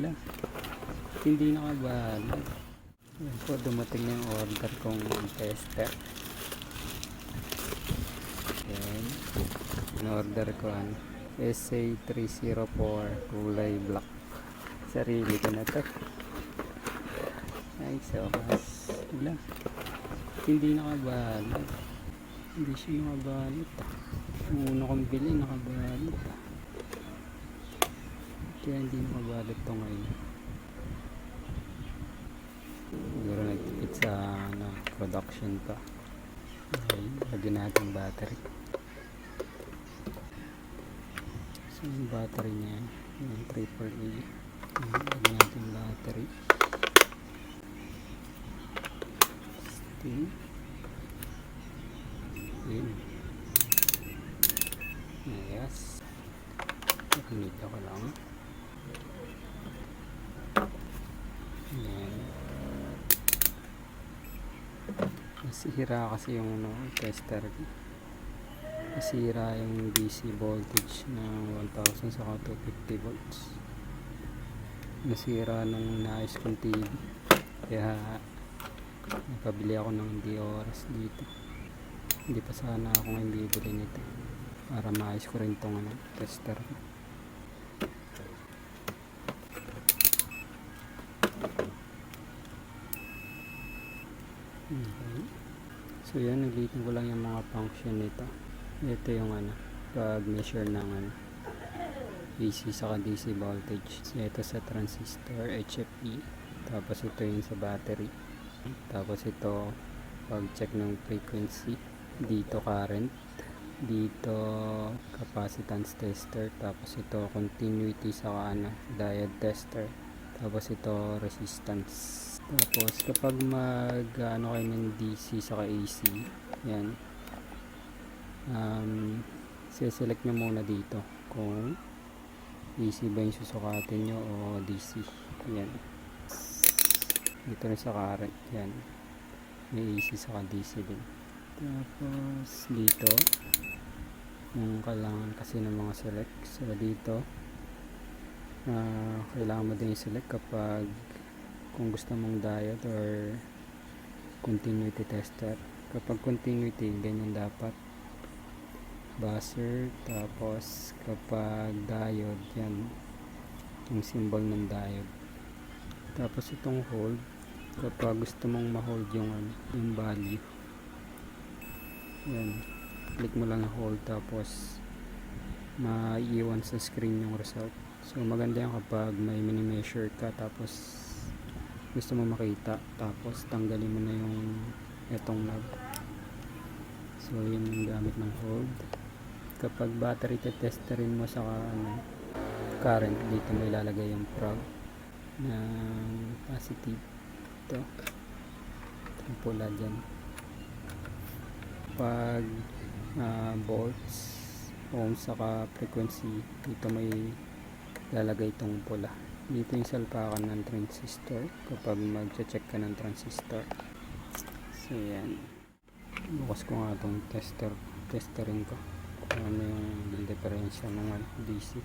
Wala. Hindi nakabalag. Yan po, dumating na yung order kong tester. Yan. In-order ko ano. SA304 kulay black. Sarili ko na to. Ay, so mas. Wala. Hindi nakabalag. Hindi siya nakabalot. Yung una kong bili, nakabalot. Kaya hindi nakabalot to ngayon. Siguro nagtipid sa ano, production pa. Okay, lagyan natin battery. So yung battery niya, yung triple A. Yung Lagyan natin battery. Steam. Yun. Yes. Pakinita ko lang. Nasira kasi yung ano, tester. Nasira yung DC voltage ng 1000 sa 250 volts. Nasira nung naayos kong TV. Kaya napabili ako ng di oras dito. Hindi pa sana ako ngayon bibili nito. Para maayos ko rin tong ano, tester ko. Okay. So yan, naglitin ko lang yung mga function nito. Ito yung ano, pag measure ng ano, AC sa DC voltage. So ito sa transistor, HFE. Tapos ito yung sa battery. Tapos ito, pag check ng frequency. Dito current. Dito capacitance tester. Tapos ito continuity sa ano, diode tester. Tapos ito resistance. Tapos kapag mag ano kayo ng DC sa AC, yan. Um, select nyo muna dito kung AC ba yung susukatin nyo o DC. Yan. Dito rin sa current. Yan. May AC sa DC din. Tapos dito yung kailangan kasi ng mga select. So dito ah, kailangan mo din i-select kapag kung gusto mong diode or continuity tester kapag continuity ganyan dapat. Buzzer tapos kapag diode yan yung symbol ng diode. Tapos itong hold kapag gusto mong ma-hold yung, ano, yung value yan click mo lang hold tapos maiiwan sa screen yung result. So maganda yan kapag may mini-measure ka tapos gusto mo makita tapos tanggalin mo na yung etong knob. So yun yung gamit ng hold. Kapag battery testerin mo sa ano, current dito mo ilalagay yung prog ng positive. Ito. Itong pula dyan. Pag ah, volts ohms saka frequency dito may lalagay itong pula. Dito yung salpakan ng transistor kapag mag-check ka ng transistor. So yan. Bukas ko nga itong tester testerin ko. Ano yung diferensya ng DC